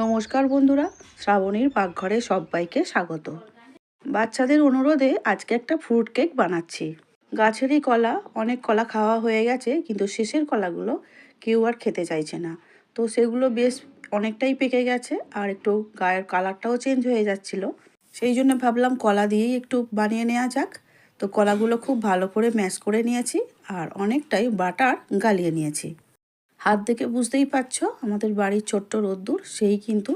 নমস্কার বন্ধুরা, শ্রাবণীর পাকঘরে সবাইকে স্বাগত। বাচ্চাদের অনুরোধে আজকে একটা ফ্রুট কেক বানাচ্ছি। গাছেরই কলা, অনেক কলা খাওয়া হয়ে গেছে, কিন্তু শেষের কলাগুলো কেউ আর খেতে চাইছে না। তো সেগুলো বেশ অনেকটাই পেকে গেছে, আর একটু গায়ের কালারটাও চেঞ্জ হয়ে যাচ্ছিল। সেই জন্য ভাবলাম কলা দিয়েই একটু বানিয়ে নেওয়া যাক। তো কলাগুলো খুব ভালো করে ম্যাশ করে নিয়েছি, আর অনেকটাই বাটার গালিয়ে নিয়েছি। হাত দেখে বুঝতেই পারছ, আমাদের বাড়ির ছোট্ট রোদ্দুর, সেই কিন্তু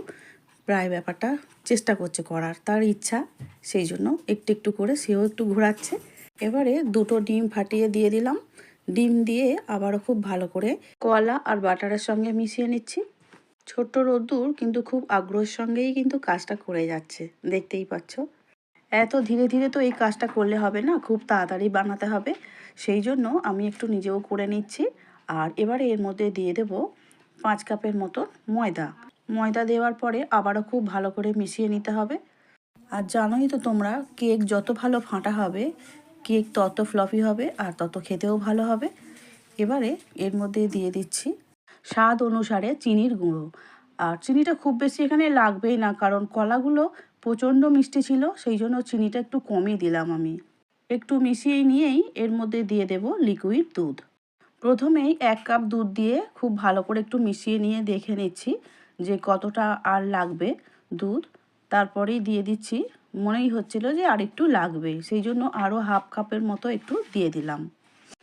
প্রায় ব্যাপারটা চেষ্টা করছে করার। তার ইচ্ছা, সেই জন্য একটু একটু করে সেও একটু ঘোরাচ্ছে। এবারে দুটো ডিম ফাটিয়ে দিয়ে দিলাম। ডিম দিয়ে আবারও খুব ভালো করে কলা আর বাটারের সঙ্গে মিশিয়ে নিচ্ছি। ছোট্ট রোদ্দুর কিন্তু খুব আগ্রহের সঙ্গেই কিন্তু কাজটা করে যাচ্ছে, দেখতেই পাচ্ছ। এত ধীরে ধীরে তো এই কাজটা করলে হবে না, খুব তাড়াতাড়ি বানাতে হবে। সেই জন্য আমি একটু নিজেও করে নিচ্ছি। আর এবারে এর মধ্যে দিয়ে দেব পাঁচ কাপের মতো ময়দা। ময়দা দেওয়ার পরে আবারও খুব ভালো করে মিশিয়ে নিতে হবে। আর জানোই তো তোমরা, কেক যত ভালো ফাঁটা হবে, কেক তত ফ্লফি হবে আর তত খেতেও ভালো হবে। এবারে এর মধ্যে দিয়ে দিচ্ছি স্বাদ অনুসারে চিনির গুঁড়ো। আর চিনিটা খুব বেশি এখানে লাগবেই না, কারণ কলাগুলো প্রচণ্ড মিষ্টি ছিল, সেই জন্য চিনিটা একটু কমই দিলাম আমি। একটু মিশিয়ে নিয়েই এর মধ্যে দিয়ে দেব লিকুইড দুধ। প্রথমেই এক কাপ দুধ দিয়ে খুব ভালো করে একটু মিশিয়ে নিয়ে দেখে নিচ্ছি যে কতটা আর লাগবে দুধ। তারপরেই দিয়ে দিচ্ছি, মনেই হচ্ছিল যে আর একটু লাগবে সেই জন্য আরও হাফ কাপের মতো একটু দিয়ে দিলাম।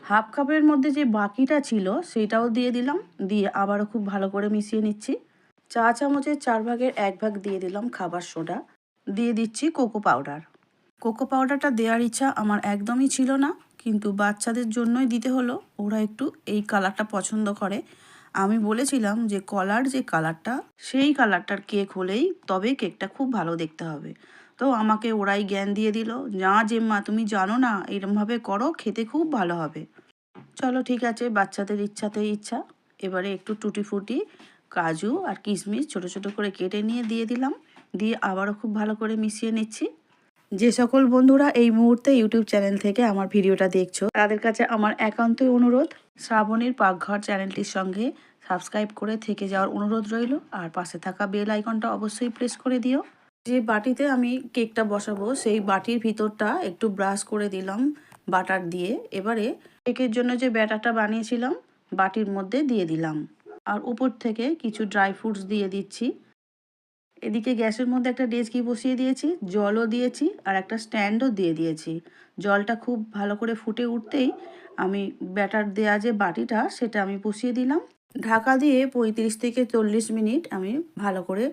হাফ কাপের মধ্যে যে বাকিটা ছিল সেটাও দিয়ে দিলাম, দিয়ে আবারও খুব ভালো করে মিশিয়ে নিচ্ছি। চা চামচের চার ভাগের এক ভাগ দিয়ে দিলাম খাবার সোডা, দিয়ে দিচ্ছি কোকো পাউডার। কোকো পাউডারটা দেওয়ার ইচ্ছা আমার একদমই ছিল না। কিন্তু বাচ্চাদের জন্যই দিতে হলো। ওরা একটু এই কালারটা পছন্দ করে। আমি বলেছিলাম যে কলার যে কালারটা, সেই কালারটার কেক হলেই তবে কেকটা খুব ভালো দেখতে হবে। তো আমাকে ওরাই জ্ঞান দিয়ে দিল না জেম্মা, তুমি জানো না, এরমভাবে করো, খেতে খুব ভালো হবে। চলো ঠিক আছে, বাচ্চাদের ইচ্ছাতেই ইচ্ছা। এবারে একটু টুটি ফুটি কাজু আর কিশমিশ ছোট ছোট করে কেটে নিয়ে দিয়ে দিলাম। দিয়ে আবারও খুব ভালো করে মিশিয়ে নিচ্ছি। যে সকল বন্ধুরা এই মুহূর্তে ইউটিউব চ্যানেল থেকে আমার ভিডিওটা দেখছ, তাদের কাছে আমার একান্তই অনুরোধ, শ্রাবণীর পাকঘর চ্যানেলটির সঙ্গে সাবস্ক্রাইব করে থেকে যাওয়ার অনুরোধ রইল, আর পাশে থাকা বেল আইকনটা অবশ্যই প্রেস করে দিও। যে বাটিতে আমি কেকটা বসাবো, সেই বাটির ভিতরটা একটু ব্রাশ করে দিলাম বাটার দিয়ে, এবারে কেকের জন্য যে ব্যাটারটা বানিয়েছিলাম, বাটির মধ্যে দিয়ে দিলাম। আর উপর থেকে কিছু ড্রাই ফ্রুটস দিয়ে দিচ্ছি। এদিকে গ্যাসের মধ্যে একটা ডেচকি বসিয়ে দিয়েছি, জলও দিয়েছি আর একটা স্ট্যান্ডও দিয়ে দিয়েছি। জলটা খুব ভালো করে ফুটে উঠতেই আমি ব্যাটার দেওয়া যে বাটিটা সেটা আমি বসিয়ে দিলাম। ঢাকা দিয়ে পঁয়ত্রিশ থেকে চল্লিশ মিনিট আমি ভালো করে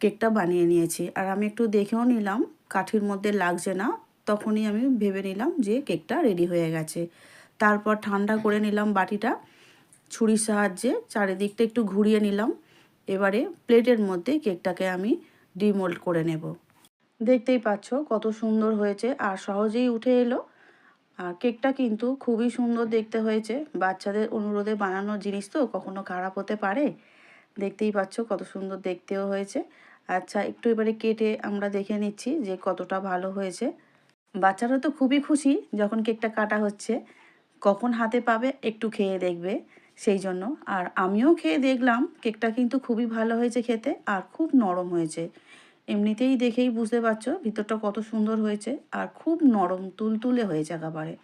কেকটা বানিয়ে নিয়েছি। আর আমি একটু দেখেও নিলাম, কাঠির মধ্যে লাগছে না, তখনই আমি ভেবে নিলাম যে কেকটা রেডি হয়ে গেছে। তারপর ঠান্ডা করে নিলাম বাটিটা, ছুরির সাহায্যে চারিদিকটা একটু ঘুরিয়ে নিলাম। এবারে প্লেটের মধ্যে কেকটাকে আমি ডিমোল্ড করে নেব। দেখতেই পাচ্ছ কত সুন্দর হয়েছে আর সহজেই উঠে এলো। আর কেকটা কিন্তু খুবই সুন্দর দেখতে হয়েছে। বাচ্চাদের অনুরোধে বানানো জিনিস তো কখনো খারাপ হতে পারে। দেখতেই পাচ্ছ কত সুন্দর দেখতেও হয়েছে। আচ্ছা একটু এবারে কেটে আমরা দেখে নিচ্ছি যে কতটা ভালো হয়েছে। বাচ্চারা তো খুবই খুশি যখন কেকটা কাটা হচ্ছে। কখন হাতে পাবে একটু খেয়ে দেখবে। সেই জন্য। আর আমিও খেয়ে দেখলাম, কেকটা কিন্তু খুবই ভালো হয়েছে খেতে আর খুব নরম হয়েছে। এমনিতেই দেখেই বুঝতে পারছ ভিতরটা কত সুন্দর হয়েছে আর খুব নরম, তুলতুলে হয়েছে একেবারে।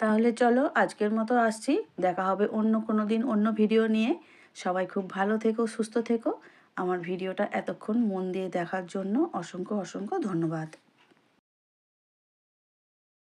তাহলে চলো আজকের মতো আসছি। দেখা হবে অন্য কোনো দিন অন্য ভিডিও নিয়ে। সবাই খুব ভালো থেকো, সুস্থ থেকো। আমার ভিডিওটা এতক্ষণ মন দিয়ে দেখার জন্য অসংখ্য অসংখ্য ধন্যবাদ।